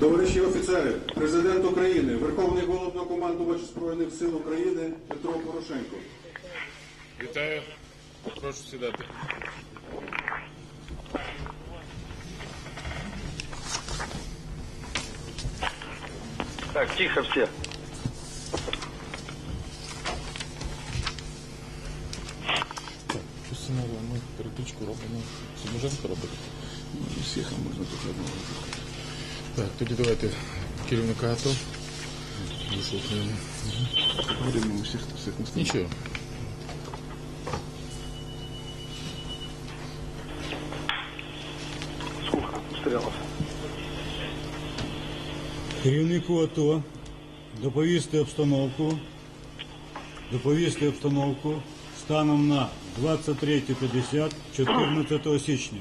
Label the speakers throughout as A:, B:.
A: Товариші офіцери, президент України, Верховний головнокомандувач Збройних сил України Петро Порошенко.
B: Вітаю. Прошу сідати.
C: Так, тихо все.
B: Ми перекличку робимо. Субмеженко робить.
D: Всіх можна тут одного.
B: Так, тоді давайте керівника АТО. Вислухаємо.
D: Говоримо всіх, всіх нас не
B: Нічого.
C: Сколько стрелов?
E: Керівнику АТО доповісти обстановку, доповісти обстановку станом на 23.50 14 січня.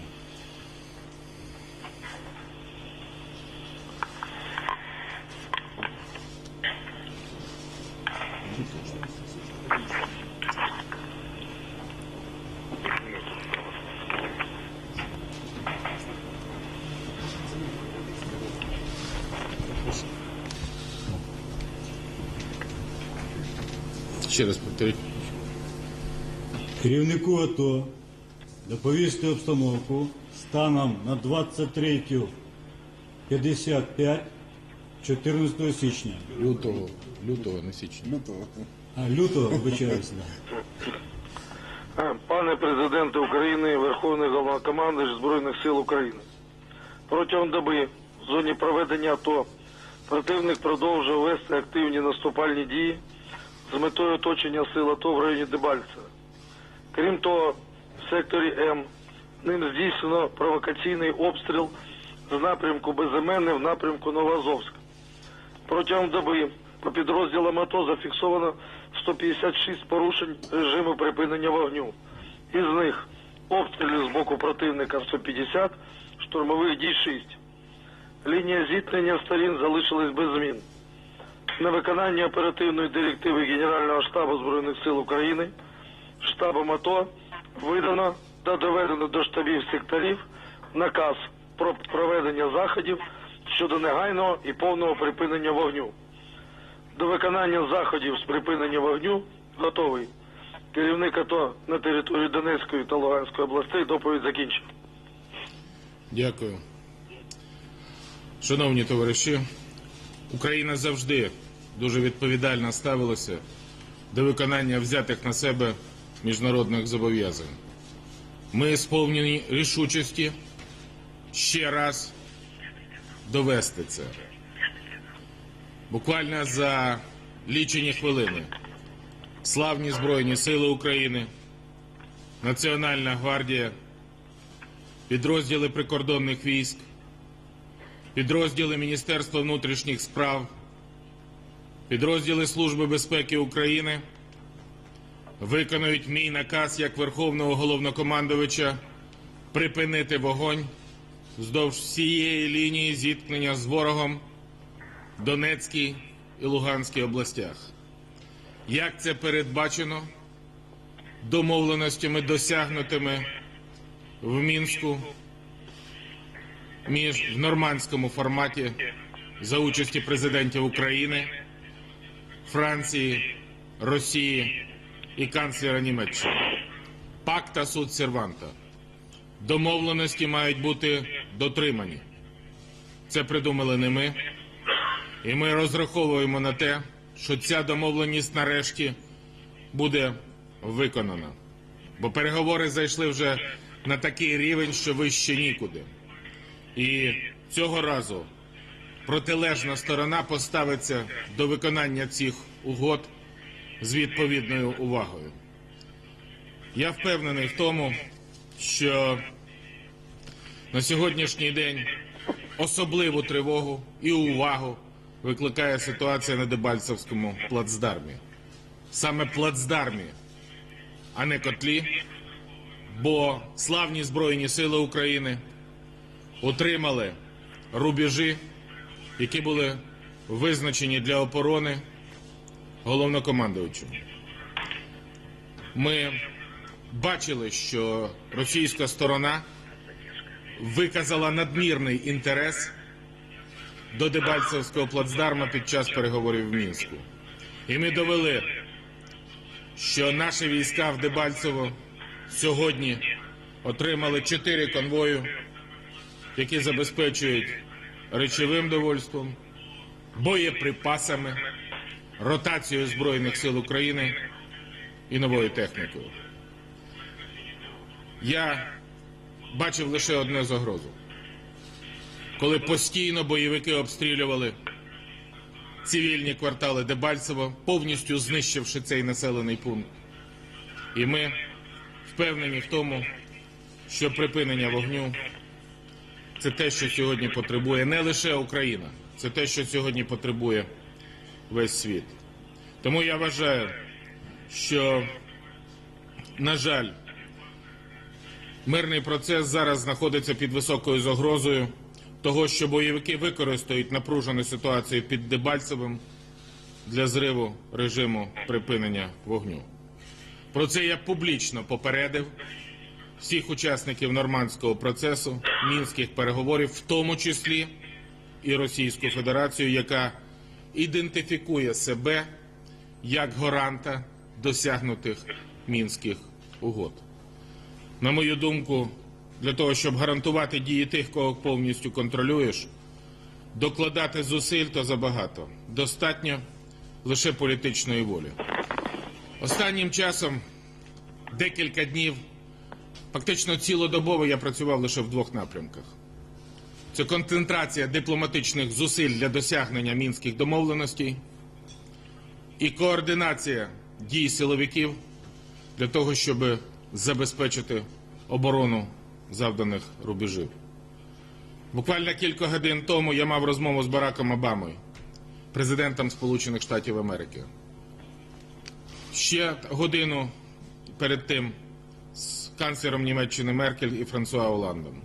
E: Керівнику АТО доповісти обстановку станом на 23.55 14 січня.
B: Лютого, лютого, не січня.
D: То,
E: А лютого вибачаюся.
C: Пане президенте України, Верховний головнокомандуючий Збройних сил України. Протягом доби в зоні проведення АТО противник продовжує вести активні наступальні дії з метою оточення сил АТО в районі Дебальцева. Крім того, в секторі М ним здійснено провокаційний обстріл з напрямку Безіменне в напрямку Новоазовська. Протягом доби по підрозділам АТО зафіксовано 156 порушень режиму припинення вогню. Із них обстрілів з боку противника 150, штурмових дій 6. Лінія зіткнення сторін залишилась без змін. На виконання оперативної директиви Генерального штабу Збройних сил України штабом АТО видано та доведено до штабів секторів наказ про проведення заходів щодо негайного і повного припинення вогню. До виконання заходів з припинення вогню готовий. Керівник АТО на території Донецької та Луганської областей доповідь закінчив.
B: Дякую. Шановні товариші, Україна завжди дуже відповідально ставилася до виконання взятих на себе міжнародних зобов'язань. Ми сповнені рішучості ще раз довести це. Буквально за лічені хвилини славні Збройні Сили України, Національна гвардія, підрозділи прикордонних військ, підрозділи Міністерства внутрішніх справ, підрозділи Служби безпеки України виконують мій наказ як Верховного головнокомандувача припинити вогонь вздовж всієї лінії зіткнення з ворогом в Донецькій і Луганській областях. Як це передбачено домовленостями, досягнутими в Мінську між в нормандському форматі за участі президентів України, Франції, Росії і канцлера Німеччини. Пакта суд серванта. Домовленості мають бути дотримані. Це придумали не ми. І ми розраховуємо на те, що ця домовленість нарешті буде виконана. Бо переговори зайшли вже на такий рівень, що вище нікуди. І цього разу протилежна сторона поставиться до виконання цих угод з відповідною увагою. Я впевнений в тому, що на сьогоднішній день особливу тривогу і увагу викликає ситуація на Дебальцевському плацдармі. Саме плацдармі, а не котлі, бо славні Збройні Сили України утримали рубежі, які були визначені для оборони головнокомандуючим. Ми бачили, що російська сторона виказала надмірний інтерес до Дебальцевського плацдарма під час переговорів в Мінську. І ми довели, що наші війська в Дебальцево сьогодні отримали чотири конвою, які забезпечують речовим довольством, боєприпасами, ротацією Збройних сил України і новою технікою. Я бачив лише одне загрозу. Коли постійно бойовики обстрілювали цивільні квартали Дебальцево, повністю знищивши цей населений пункт. І ми впевнені в тому, що припинення вогню це те, що сьогодні потребує не лише Україна, це те, що сьогодні потребує весь світ. Тому я вважаю, що, на жаль, мирний процес зараз знаходиться під високою загрозою того, що бойовики використають напружену ситуацію під Дебальцевим для зриву режиму припинення вогню. Про це я публічно попередив всіх учасників нормандського процесу, мінських переговорів, в тому числі і Російську Федерацію, яка ідентифікує себе як гаранта досягнутих мінських угод. На мою думку, для того, щоб гарантувати дії тих, кого повністю контролюєш, докладати зусиль то забагато. Достатньо лише політичної волі. Останнім часом декілька днів, фактично цілодобово я працював лише в двох напрямках. Це концентрація дипломатичних зусиль для досягнення мінських домовленостей і координація дій силовиків для того, щоб забезпечити оборону завданих рубежів. Буквально кілька годин тому я мав розмову з Бараком Обамою, президентом Сполучених Штатів Америки. Ще годину перед тим канцлером Німеччини Меркель і Франсуа Оландом.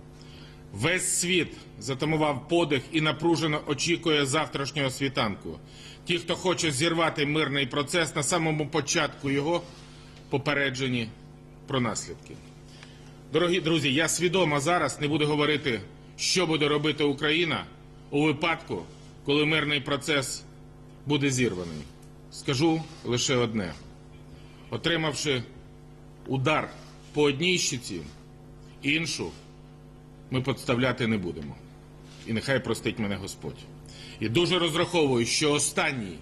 B: Весь світ затамував подих і напружено очікує завтрашнього світанку. Ті, хто хоче зірвати мирний процес на самому початку його, попереджені про наслідки. Дорогі друзі, я свідомо зараз не буду говорити, що буде робити Україна у випадку, коли мирний процес буде зірваний. Скажу лише одне: отримавши удар по одній щиці, іншу ми подставляти не будемо. І нехай простить мене Господь. І дуже розраховую, що останній,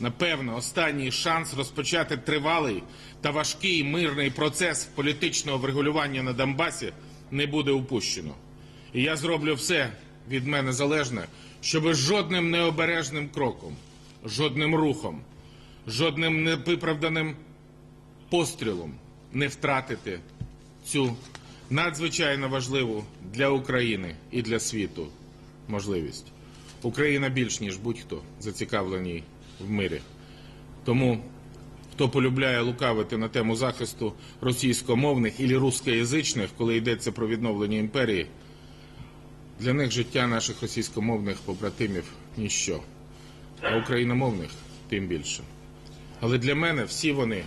B: напевно, останній шанс розпочати тривалий та важкий мирний процес політичного врегулювання на Донбасі не буде упущено. І я зроблю все від мене залежне, щоб жодним необережним кроком, жодним рухом, жодним невиправданим пострілом не втратити цю надзвичайно важливу для України і для світу можливість. Україна більш ніж будь-хто зацікавлений в мирі. Тому хто полюбляє лукавити на тему захисту російськомовних і рускоязичних, коли йдеться про відновлення імперії, для них життя наших російськомовних побратимів ніщо, а україномовних тим більше. Але для мене всі вони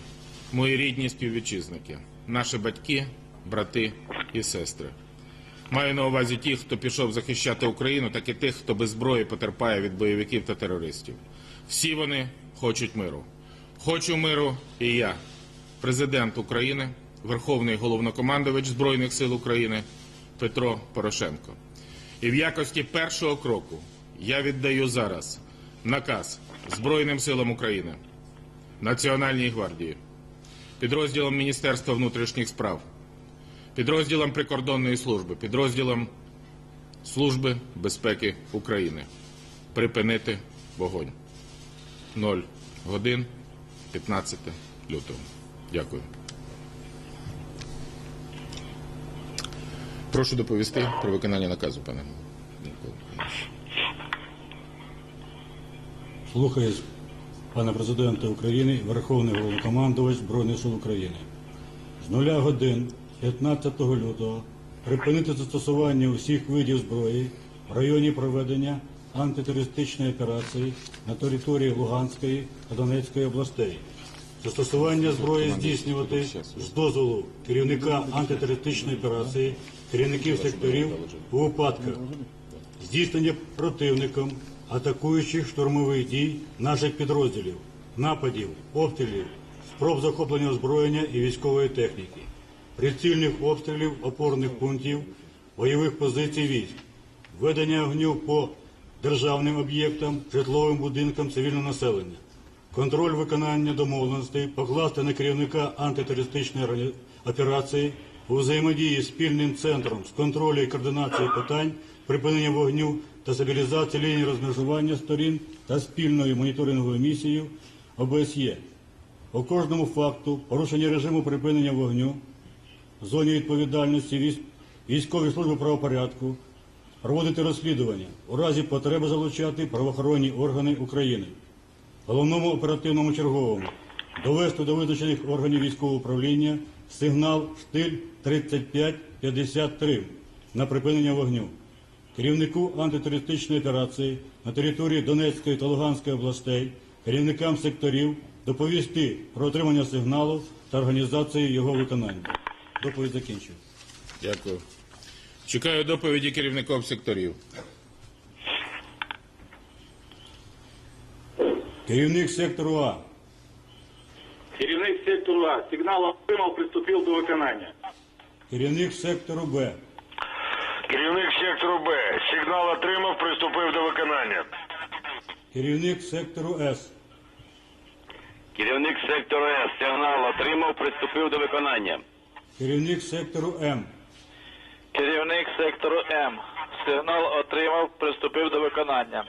B: мої рідні співвітчизники, наші батьки, брати і сестри. Маю на увазі тих, хто пішов захищати Україну, так і тих, хто без зброї потерпає від бойовиків та терористів. Всі вони хочуть миру. Хочу миру і я, президент України, Верховний головнокомандувач Збройних сил України Петро Порошенко. І в якості першого кроку я віддаю зараз наказ Збройним силам України, Національній гвардії, підрозділам Міністерства внутрішніх справ, підрозділам прикордонної служби, підрозділам Служби безпеки України припинити вогонь. 0 годин 15 лютого. Дякую. Прошу доповісти про виконання наказу, пане.
E: Слухаюсь, пане президенте України, Верховний головнокомандувач Збройних сил України. З нуля годин 15 лютого припинити застосування усіх видів зброї в районі проведення антитерористичної операції на території Луганської та Донецької областей. Застосування зброї здійснювати з дозволу керівника антитерористичної операції, керівників секторів у випадках здійснення противником атакуючих штурмових дій наших підрозділів, нападів, обстрілів, спроб захоплення озброєння і військової техніки, прицільних обстрілів опорних пунктів, бойових позицій військ, ведення огню по державним об'єктам, житловим будинкам цивільного населення, контроль виконання домовленостей покласти на керівника антитерористичної операції у взаємодії з спільним центром з контролю і координації питань припинення вогню та стабілізації лінії розмежування сторін та спільною моніторинговою місією ОБСЄ. По кожному факту порушення режиму припинення вогню зоні відповідальності військ- військової служби правопорядку проводити розслідування у разі потреби залучати правоохоронні органи України головному оперативному черговому довести до визначених органів військового управління сигнал штиль 3553 на припинення вогню. Керівнику антитерористичної операції на території Донецької та Луганської областей, керівникам секторів доповісти про отримання сигналу та організацію його виконання. Доповідь закінчив.
B: Дякую. Чекаю доповіді керівників секторів.
E: Керівник сектору А.
F: Керівник сектору А сигнал отримав, приступив до виконання.
E: Керівник сектору Б.
C: Керівник сектору Б. Сигнал отримав, приступив до виконання.
E: Керівник сектору С.
F: Керівник сектору С сигнал отримав, приступив до виконання.
E: Керівник сектору М.
F: Керівник сектору М сигнал отримав, приступив до виконання.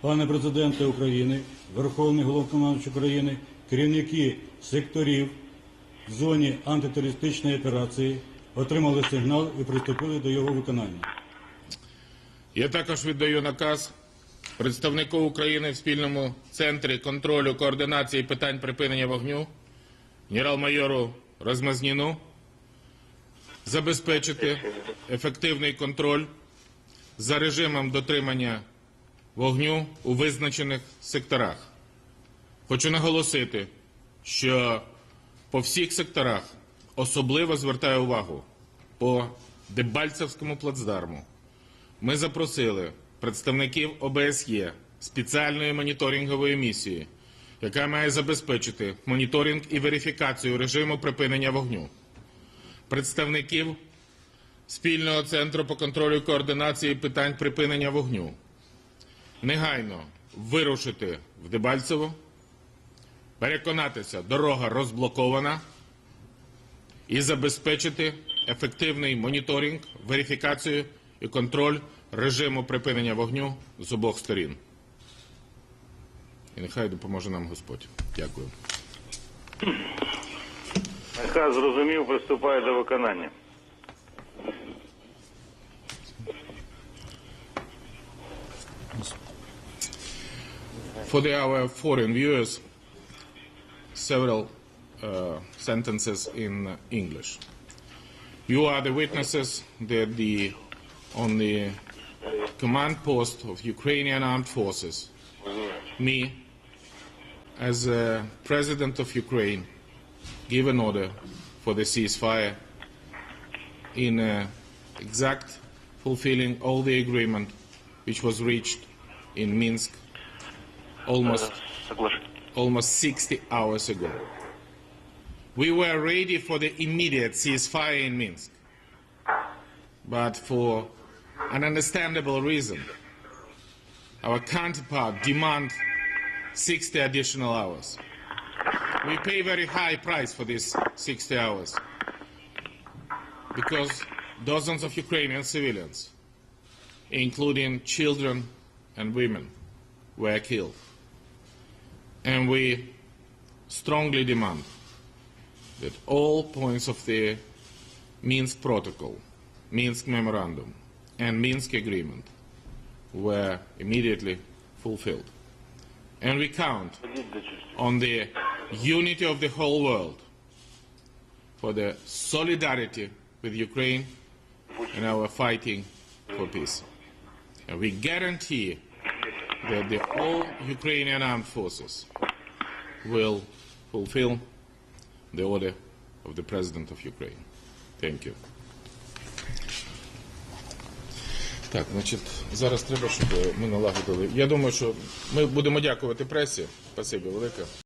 E: Пане президенте України, Верховний головнокомандуючий України, керівники секторів в зоні антитерористичної операції отримали сигнал і приступили до його виконання.
B: Я також віддаю наказ представнику України в спільному центрі контролю координації питань припинення вогню генерал-майору Розмазніну забезпечити ефективний контроль за режимом дотримання вогню у визначених секторах. Хочу наголосити, що по всіх секторах особливо звертаю увагу по Дебальцевському плацдарму. Ми запросили представників ОБСЄ спеціальної моніторингової місії, яка має забезпечити моніторинг і верифікацію режиму припинення вогню, представників спільного центру по контролю і координації питань припинення вогню, негайно вирушити в Дебальцево, переконатися, дорога розблокована і забезпечити ефективний моніторинг, верифікацію і контроль режиму припинення вогню з обох сторін. І нехай допоможе нам Господь. Дякую.
C: Наказ зрозумів, приступає до виконання.
B: For the, our foreign viewers, several uh, sentences in English. You are the witnesses that the on the command post of Ukrainian armed forces, me, as a president of Ukraine, give an order for the ceasefire in uh, exact fulfilling all the agreement which was reached in Minsk almost almost 60 hours ago. We were ready for the immediate ceasefire in Minsk, but for an understandable reason, our counterpart demand 60 additional hours. We pay very high price for these 60 hours because dozens of Ukrainian civilians, including children and women, were killed. And we strongly demand that all points of the Minsk Protocol, Minsk Memorandum, and Minsk Agreement were immediately fulfilled. And we count on the unity of the whole world for the solidarity with Ukraine and our fighting for peace. And we guarantee that the all Ukrainian armed forces will fulfill the order of the President of Ukraine. Thank you. Так, значить, зараз треба, щоб ми налагодили. Я думаю, що ми будемо дякувати пресі. Спасибі велике.